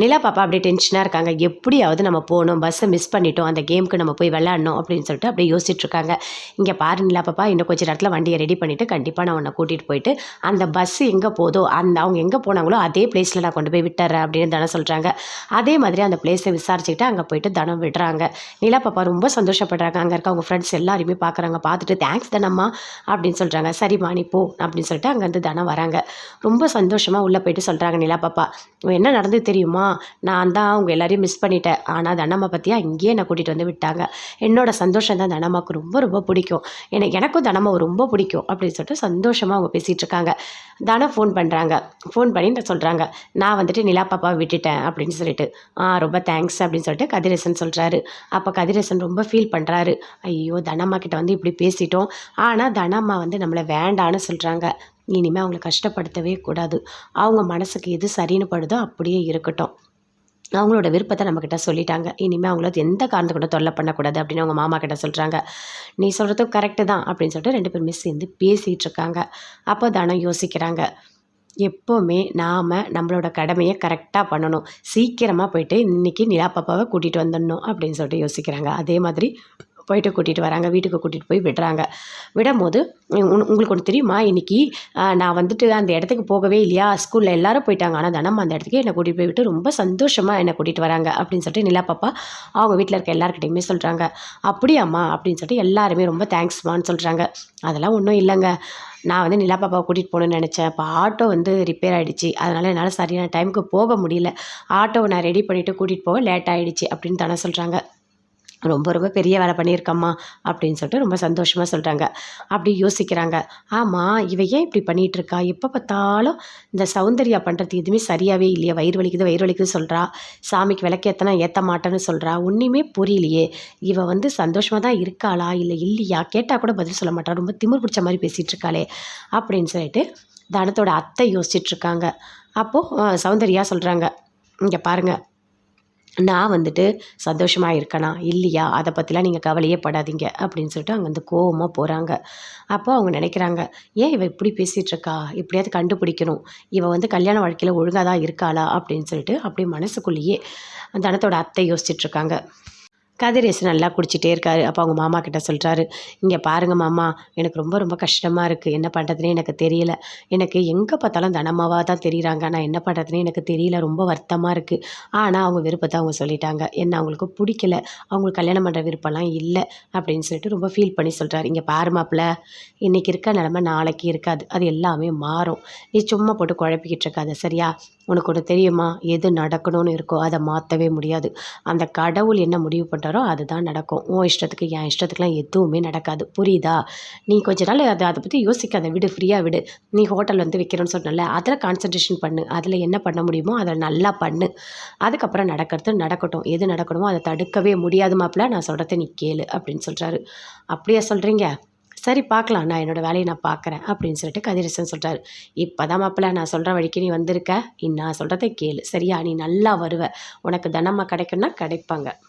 நிலா பாப்பா அப்படியே டென்ஷனாக இருக்காங்க. எப்படியாவது நம்ம போகணும் பஸ்ஸை மிஸ் பண்ணிட்டோம் அந்த கேமுக்கு நம்ம போய் விளாடணும் அப்படின்னு சொல்லிட்டு அப்படியே யோசிச்சுட்டு இருக்காங்க. இங்கே பாரு நிலா பாப்பா இன்னும் கொஞ்சம் நேரத்தில் வண்டியை ரெடி பண்ணிவிட்டு கண்டிப்பாக நான் உன்னை கூட்டிகிட்டு போயிட்டு அந்த பஸ் எங்கே போதோ அந்த அவங்க எங்கே போனாங்களோ அதே பிளேஸில் நான் கொண்டு போய் விட்டுறேன் அப்படின்னு தனம் சொல்கிறாங்க அதே மாதிரி அந்த பிளேஸை விசாரிச்சுக்கிட்டு அங்கே போயிட்டு தனம் விடுறாங்க. நிலா பாப்பா ரொம்ப சந்தோஷப்படுறாங்க. அங்கே இருக்க அவங்க ஃப்ரெண்ட்ஸ் எல்லாருமே பார்க்குறாங்க பார்த்துட்டு தேங்க்ஸ் தனம்மா அப்படின்னு சொல்கிறாங்க சரிம்மா நீ போ அப்படின்னு சொல்லிட்டு அங்கேருந்து தனம் வராங்க. ரொம்ப சந்தோஷமாக உள்ளே போயிட்டு சொல்கிறாங்க நிலா பாப்பா. என்ன நடந்து தெரியுமா? நான் தான் அவங்க எல்லாரையும் மிஸ் பண்ணிட்டேன். ஆனால் தனம்மா பற்றியா இங்கேயே என்னை கூட்டிகிட்டு வந்து விட்டாங்க. என்னோட சந்தோஷம் தான் தனம்மாவுக்கு ரொம்ப ரொம்ப பிடிக்கும். எனக்கு எனக்கும் தனம்மாவை ரொம்ப பிடிக்கும் அப்படின்னு சொல்லிட்டு சந்தோஷமாக அவங்க பேசிகிட்டு இருக்காங்க. தனம் ஃபோன் பண்ணுறாங்க ஃபோன் பண்ணி சொல்கிறாங்க நான் வந்துட்டு நிலா பாப்பாவை விட்டுட்டேன் அப்படின்னு சொல்லிட்டு. ஆ ரொம்ப தேங்க்ஸ் அப்படின்னு சொல்லிட்டு கதிரேசன் சொல்கிறாரு அப்போ கதிரேசன் ரொம்ப ஃபீல் பண்ணுறாரு ஐயோ தனம்மா கிட்ட வந்து இப்படி பேசிட்டோம். ஆனால் தனம்மா வந்து நம்மளை வேண்டான்னு சொல்கிறாங்க இனிமேல் அவங்கள கஷ்டப்படுத்தவே கூடாது. அவங்க மனசுக்கு எது சரின்னு படுதோ அப்படியே இருக்கட்டும். அவங்களோட விருப்பத்தை நம்மக்கிட்ட சொல்லிட்டாங்க. இனிமேல் அவங்கள எந்த காரணத்தை கூட தொல்லை பண்ணக்கூடாது அப்படின்னு அவங்க மாமா கிட்ட சொல்கிறாங்க நீ சொல்கிறதும் கரெக்டு தான் அப்படின்னு சொல்லிட்டு ரெண்டு பேருமே சேர்ந்து பேசிகிட்டு இருக்காங்க. அப்போ தானம் யோசிக்கிறாங்க. எப்போவுமே நாம் நம்மளோட கடமையை கரெக்டாக பண்ணணும். சீக்கிரமாக போயிட்டு இன்றைக்கி நிலா பாப்பாவை கூட்டிகிட்டு வந்துடணும் அப்படின்னு சொல்லிட்டு யோசிக்கிறாங்க. அதே மாதிரி போயிட்டு கூட்டிகிட்டு வராங்க வீட்டுக்கு கூட்டிகிட்டு போய் விடுறாங்க. விடும்போது உங்களுக்கு ஒன்று தெரியுமா? இன்றைக்கி நான் வந்துட்டு அந்த இடத்துக்கு போகவே இல்லையா? ஸ்கூலில் எல்லோரும் போயிட்டாங்க. ஆனால் தனம் அந்த இடத்துக்கு என்னை கூட்டிகிட்டு போய் விட்டு ரொம்ப சந்தோஷமாக என்னை கூட்டிகிட்டு வராங்க அப்படின்னு சொல்லிட்டு நிலா பாப்பா அவங்க வீட்டில் இருக்க எல்லாருக்கிட்டையுமே சொல்கிறாங்க அப்படியாம்மா? அப்படின்னு சொல்லிட்டு எல்லாருமே ரொம்ப தேங்க்ஸ்மான்னு சொல்கிறாங்க அதெல்லாம் ஒன்றும் இல்லைங்க. நான் வந்து நிலா பாப்பாவை கூட்டிகிட்டு போகணுன்னு நினச்சேன். இப்போ ஆட்டோ வந்து ரிப்பேர் ஆகிடுச்சு அதனால் என்னால் சரியான டைமுக்கு போக முடியல. ஆட்டோவை நான் ரெடி பண்ணிவிட்டு கூட்டிகிட்டு போக லேட் ஆகிடுச்சு அப்படின்னு தானே சொல்கிறாங்க ரொம்ப ரொம்ப பெரிய வேலை பண்ணியிருக்கம்மா அப்படின்னு சொல்லிட்டு ரொம்ப சந்தோஷமாக சொல்கிறாங்க அப்படி யோசிக்கிறாங்க. ஆமாம் இவ ஏன் இப்படி பண்ணிகிட்ருக்கா எப்போ பார்த்தாலும் இந்த சௌந்தர்யா பண்ணுறது எதுவுமே சரியாகவே இல்லையா. வயிறு வலிக்குது வயிறு வலிக்குது சொல்கிறா சாமிக்கு விளக்கேற்றனா ஏற்ற மாட்டேன்னு சொல்கிறா ஒன்றுமே புரியலையே. இவ வந்து சந்தோஷமாக தான் இருக்காளா? இல்லை இல்லையா? கேட்டால் கூட பதில் சொல்ல மாட்டா. ரொம்ப திமிர் பிடிச்ச மாதிரி பேசிகிட்டு இருக்காளே அப்படின்னு சொல்லிட்டு தனத்தோட அத்தை யோசிச்சுட்ருக்காங்க அப்போது சௌந்தர்யா சொல்கிறாங்க இங்கே பாருங்கள் நான் வந்துட்டு சந்தோஷமாக இருக்கனா? இல்லையா? அதை பற்றிலாம் நீங்கள் கவலையே படாதீங்க. அப்படின்னு சொல்லிட்டு அங்கே வந்து கோவமாக போகிறாங்க அப்போ அவங்க நினைக்கிறாங்க ஏன் இவ இப்படி பேசிகிட்ருக்கா எப்படியாவது கண்டுபிடிக்கணும். இவ வந்து கல்யாண வாழ்க்கையில் ஒழுங்காக தான் இருக்காளா? அப்படின்னு சொல்லிட்டு அப்படி மனசுக்குள்ளேயே தனத்தோட அத்தை யோசிச்சுட்ருக்காங்க கதிரேஸ் நல்லா குடிச்சிட்டே இருக்காரு. அப்போ அவங்க மாமா கிட்ட சொல்கிறாரு இங்கே பாருங்கள் மாமா எனக்கு ரொம்ப ரொம்ப கஷ்டமாக இருக்குது என்ன பண்ணுறதுனே எனக்கு தெரியல. எனக்கு எங்கே பார்த்தாலும் தனமாவாக தான் தெரியுறாங்க. நான் என்ன பண்ணுறதுனே எனக்கு தெரியல. ரொம்ப வருத்தமாக இருக்குது ஆனால் அவங்க விருப்பத்தை அவங்க சொல்லிட்டாங்க. என்ன அவங்களுக்கு பிடிக்கல. அவங்களுக்கு கல்யாணம் பண்ணுற விருப்பம்லாம் இல்லை. அப்படின்னு சொல்லிட்டு ரொம்ப ஃபீல் பண்ணி சொல்கிறாரு இங்கே பாரு மாப்பிள்ள இன்றைக்கி இருக்க நிலமை நாளைக்கு இருக்காது. அது எல்லாமே மாறும். நீ சும்மா போட்டு குழப்பிக்கிட்டு இருக்காது. சரியா? உனக்கு ஒன்று தெரியுமா? எது நடக்கணும்னு இருக்கோ அதை மாற்றவே முடியாது. அந்த கடவுள் என்ன முடிவு பண்ணுறாரோ அதுதான் நடக்கும். உன் இஷ்டத்துக்கு என் இஷ்டத்துக்குலாம் எதுவுமே நடக்காது. புரியுதா? நீ கொஞ்ச நாள் அதை அதை பற்றி யோசிக்காத. விடு ஃப்ரீயாக விடு. நீ ஹோட்டல் வந்து வைக்கிறேன்னு சொன்னல அதில் கான்சன்ட்ரேஷன் பண்ணு. அதில் என்ன பண்ண முடியுமோ அதை நல்லா பண்ணு. அதுக்கப்புறம் நடக்கிறது நடக்கட்டும். எது நடக்கணுமோ அதை தடுக்கவே முடியாது மாப்பிள்ள. நான் சொல்கிறத நீ கேளு அப்படின்னு சொல்கிறாரு அப்படியா சொல்கிறீங்க சரி பார்க்கலாம். நான் என்னோடய வேலையை நான் பார்க்குறேன் அப்படின்னு சொல்லிட்டு கதிரசன் சொல்கிறாரு இப்போ தான் மாப்பிள்ள நான் சொல்கிற வழிக்கு நீ வந்திருக்க. நான் சொல்கிறத கேளு. சரியா? நீ நல்லா வருவ. உனக்கு தனமாக கிடைக்கும்னா கிடைப்பாங்க.